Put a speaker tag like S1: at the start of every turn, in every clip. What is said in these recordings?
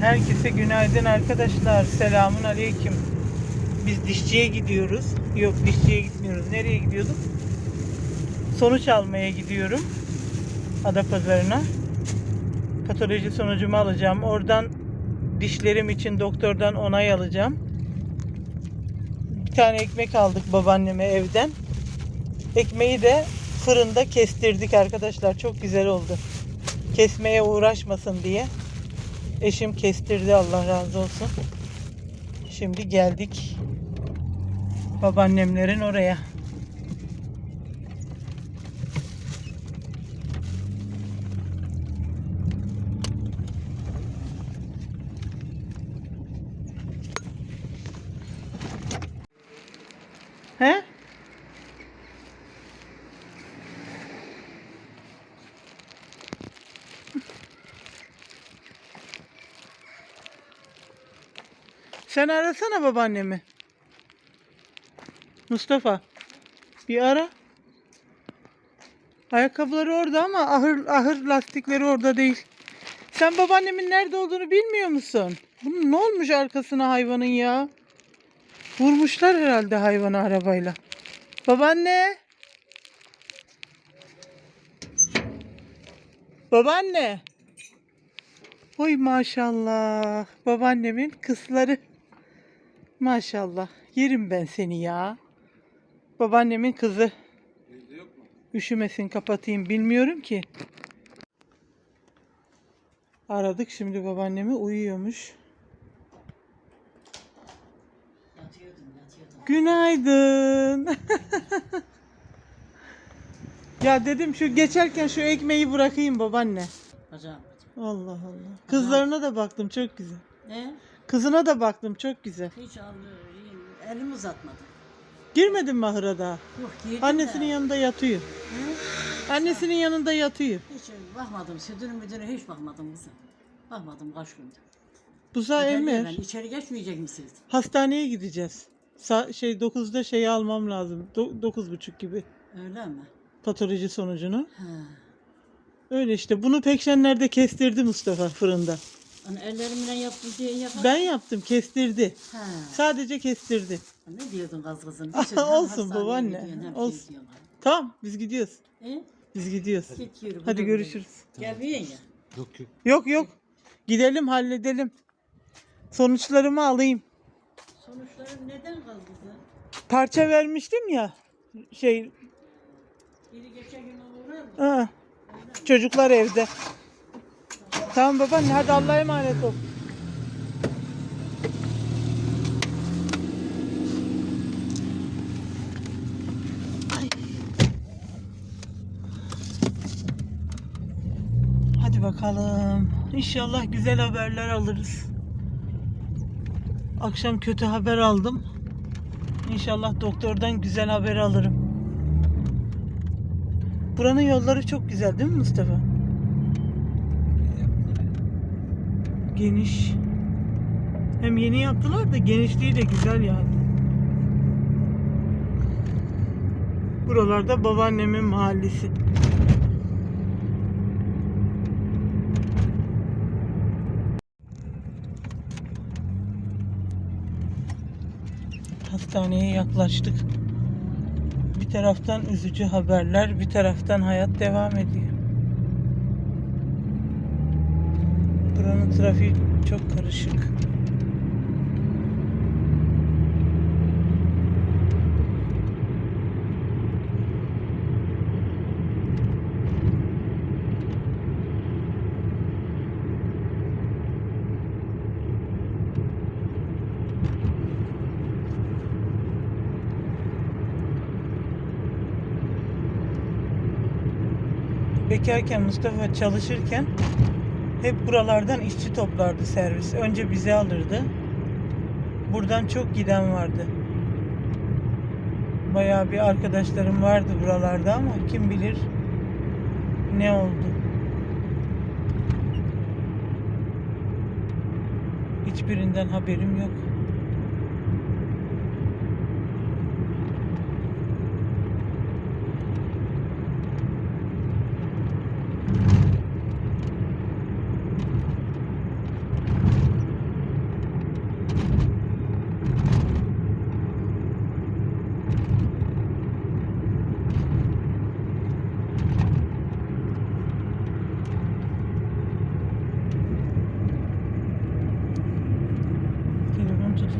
S1: Herkese günaydın arkadaşlar. Selamun aleyküm. Biz dişçiye gidiyoruz. Yok dişçiye gitmiyoruz. Nereye gidiyorduk? Sonuç almaya gidiyorum. Adapazarı'na. Patoloji sonucumu alacağım. Oradan dişlerim için doktordan onay alacağım. Bir tane ekmek aldık babaanneme evden. Ekmeği de fırında kestirdik arkadaşlar. Çok güzel oldu. Kesmeye uğraşmasın diye. Eşim kestirdi Allah razı olsun. Şimdi geldik babaannemlerin oraya. He? Sen arasana babaannemi. Mustafa. Bir ara. Ayakkabıları orada ama ahır ahır lastikleri orada değil. Sen babaannemin nerede olduğunu bilmiyor musun? Bunun ne olmuş arkasına hayvanın ya? Vurmuşlar herhalde hayvanı arabayla. Babaanne. Babaanne. Oy maşallah. Babaannemin kızları. Maşallah. Yerim ben seni ya. Babaannemin kızı. Üşümesin kapatayım bilmiyorum ki. Aradık şimdi babaannemi uyuyormuş.
S2: Yatıyordum, yatıyordum.
S1: Günaydın. ya dedim şu geçerken şu ekmeği bırakayım babaanne.
S2: Bacağım.
S1: Allah Allah. Kızlarına da baktım çok güzel.
S2: Ne?
S1: Kızına da baktım çok güzel.
S2: Hiç aldı, elimi uzatmadım.
S1: Girmedin mi ahıra daha?
S2: Yok girdim
S1: Annesinin
S2: de.
S1: yanında yatıyor.
S2: Hı?
S1: Annesinin yanında yatıyor.
S2: Hiç bakmadım, sütünü müdürü hiç bakmadım kızım. Bakmadım kaç gündür.
S1: Buza Emir.
S2: Ben içeri geçmeyecek misiniz?
S1: Hastaneye gideceğiz. Sa- şey 9'da şeyi almam lazım. Do- 9.30 gibi
S2: Öyle mi?
S1: patoloji sonucunu.
S2: He.
S1: Öyle işte. Bunu Pekşenler'de kestirdi Mustafa fırında.
S2: Hani ellerimle yaptım diye yapar.
S1: Ben yaptım, kestirdi.
S2: He.
S1: Sadece kestirdi.
S2: Ne diyordun kız kızım?
S1: Olsun babaanne, olsun.
S2: Şey
S1: Tamam, biz gidiyoruz.
S2: e?
S1: Biz gidiyoruz.
S2: Yürü.
S1: Hadi görüşürüz.
S2: Gel bir yenge.
S3: Yok yok.
S1: Yok yok. Gidelim, halledelim. Sonuçlarımı alayım.
S2: Sonuçların neden kaldı kızım?
S1: Parça vermiştim ya. Şey,
S2: Biri geçen gün uğrar mı?
S1: aa, çocuklar evde. Tamam babaanne, hadi Allah'a emanet ol. Ay. Hadi bakalım. İnşallah güzel haberler alırız. Akşam kötü haber aldım. İnşallah doktordan güzel haber alırım. Buranın yolları çok güzel değil mi Mustafa? Geniş. Hem yeni yaptılar da genişliği de güzel yani. Buralarda babaannemin mahallesi. Hastaneye yaklaştık. Bir taraftan üzücü haberler, bir taraftan hayat devam ediyor. Buranın trafiği çok karışık. Bekarken Mustafa çalışırken hep buralardan işçi toplardı servis. Önce bizi alırdı. Buradan çok giden vardı. Bayağı bir arkadaşlarım vardı buralarda ama kim bilir ne oldu. Hiçbirinden haberim yok.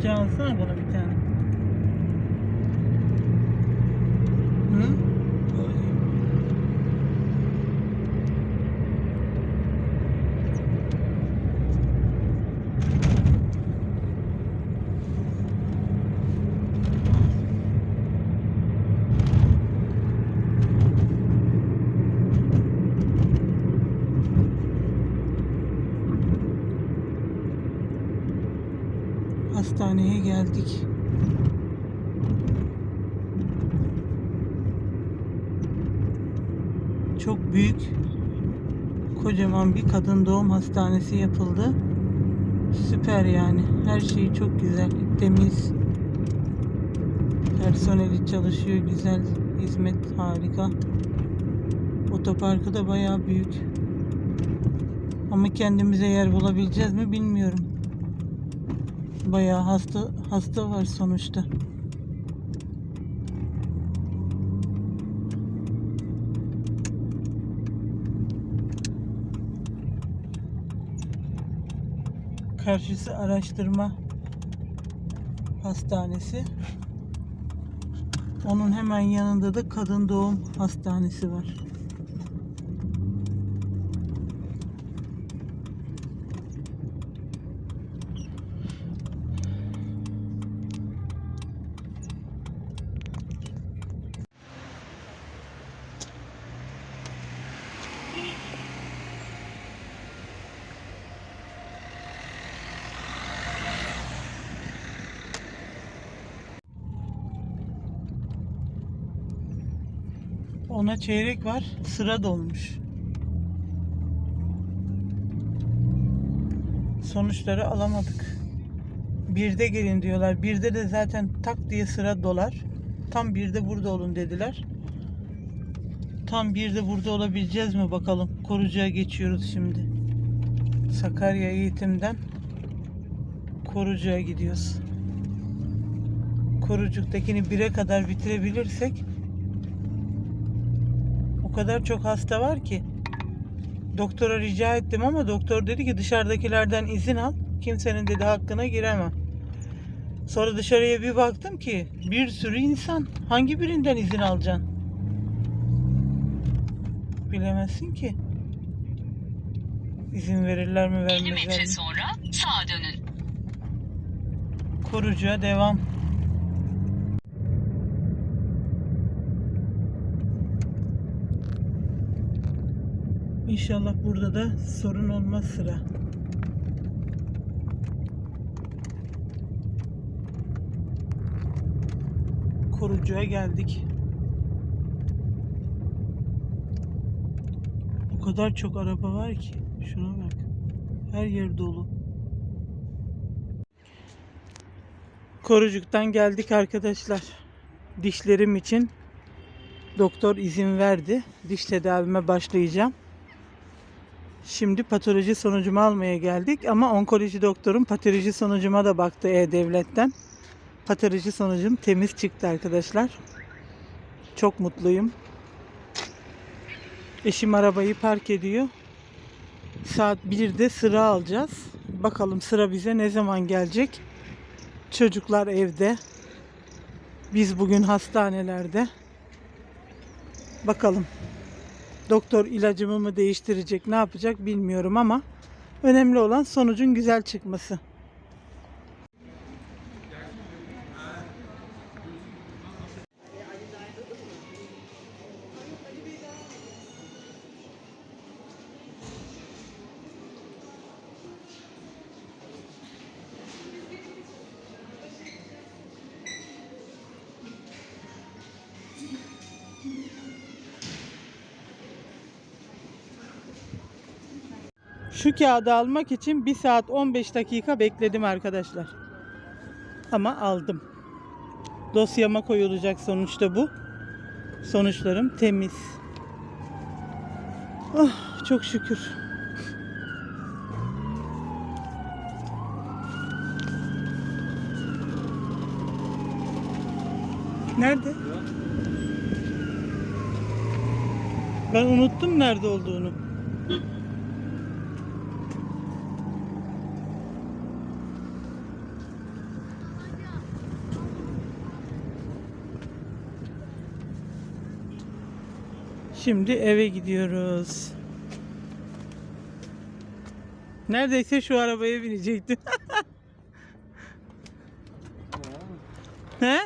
S1: Sıcak alsana bana bir tane. Hı? Hastaneye geldik. Çok büyük, kocaman bir kadın doğum hastanesi yapıldı. Süper yani. Her şeyi çok güzel, temiz. Personeli çalışıyor, güzel. Hizmet harika. Otoparkı da bayağı büyük. Ama kendimize yer bulabileceğiz mi bilmiyorum. Bayağı hasta hasta var sonuçta. Karşısı araştırma hastanesi. Onun hemen yanında da kadın doğum hastanesi var. Ona çeyrek var. Sıra dolmuş. Sonuçları alamadık. Birde gelin diyorlar. Birde de zaten tak diye sıra dolar. Tam birde burada olun dediler. Tam birde burada olabileceğiz mi bakalım. Korucuya geçiyoruz şimdi. Sakarya eğitimden Korucuya gidiyoruz. Korucuk'takini bire kadar bitirebilirsek o kadar çok hasta var ki. Doktora rica ettim ama doktor dedi ki dışarıdakilerden izin al. Kimsenin dedi hakkına giremem. Sonra dışarıya bir baktım ki bir sürü insan. Hangi birinden izin alacaksın? Bilemezsin ki. İzin verirler mi
S3: 50
S1: vermezler
S3: metre
S1: mi?
S3: sonra sağa dönün.
S1: Korucuya devam. İnşallah burada da sorun olmaz sıra. Korucuya geldik. O kadar çok araba var ki. Şuna bak. Her yer dolu. Korucuk'tan geldik arkadaşlar. Dişlerim için doktor izin verdi. Diş tedavime başlayacağım. Şimdi patoloji sonucumu almaya geldik ama onkoloji doktorum patoloji sonucuma da baktı E-Devlet'ten. Patoloji sonucum temiz çıktı arkadaşlar. Çok mutluyum. Eşim arabayı park ediyor. Saat 1'de sıra alacağız. Bakalım sıra bize ne zaman gelecek? Çocuklar evde. Biz bugün hastanelerde. Bakalım. Doktor ilacımı mı değiştirecek, ne yapacak bilmiyorum ama önemli olan sonucun güzel çıkması. Şu kağıdı almak için 1 saat 15 dakika bekledim arkadaşlar. Ama aldım. Dosyama koyulacak sonuçta bu. Sonuçlarım temiz. Oh, çok şükür. Nerede? Ben unuttum nerede olduğunu. Şimdi eve gidiyoruz. Neredeyse şu arabaya binecektim. He?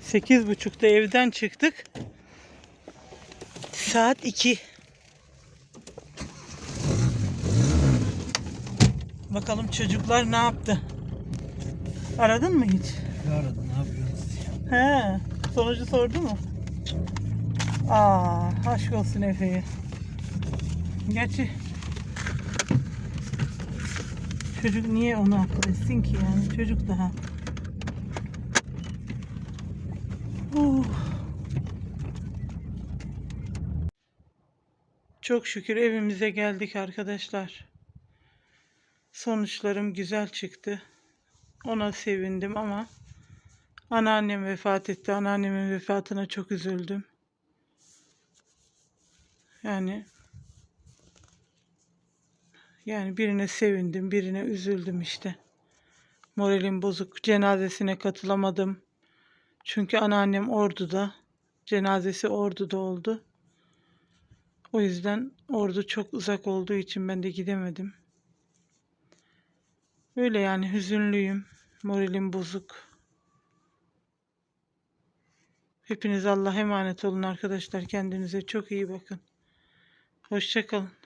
S1: Sekiz buçukta evden çıktık. Saat iki. Bakalım çocuklar ne yaptı? Aradın mı hiç?
S3: Aradım ne yapıyorsunuz?
S1: He, sonucu sordu mu? Aa, aşk olsun Efe'ye. Gerçi çocuk niye onu akıl etsin ki yani çocuk daha. Oh. Çok şükür evimize geldik arkadaşlar. Sonuçlarım güzel çıktı. Ona sevindim ama Anneannem vefat etti. Anneannemin vefatına çok üzüldüm. Yani yani birine sevindim, birine üzüldüm işte. Moralim bozuk. Cenazesine katılamadım. Çünkü anneannem orduda. Cenazesi orduda oldu. O yüzden ordu çok uzak olduğu için ben de gidemedim. Öyle yani hüzünlüyüm. Moralim bozuk. Hepiniz Allah'a emanet olun arkadaşlar. Kendinize çok iyi bakın. Hoşçakalın.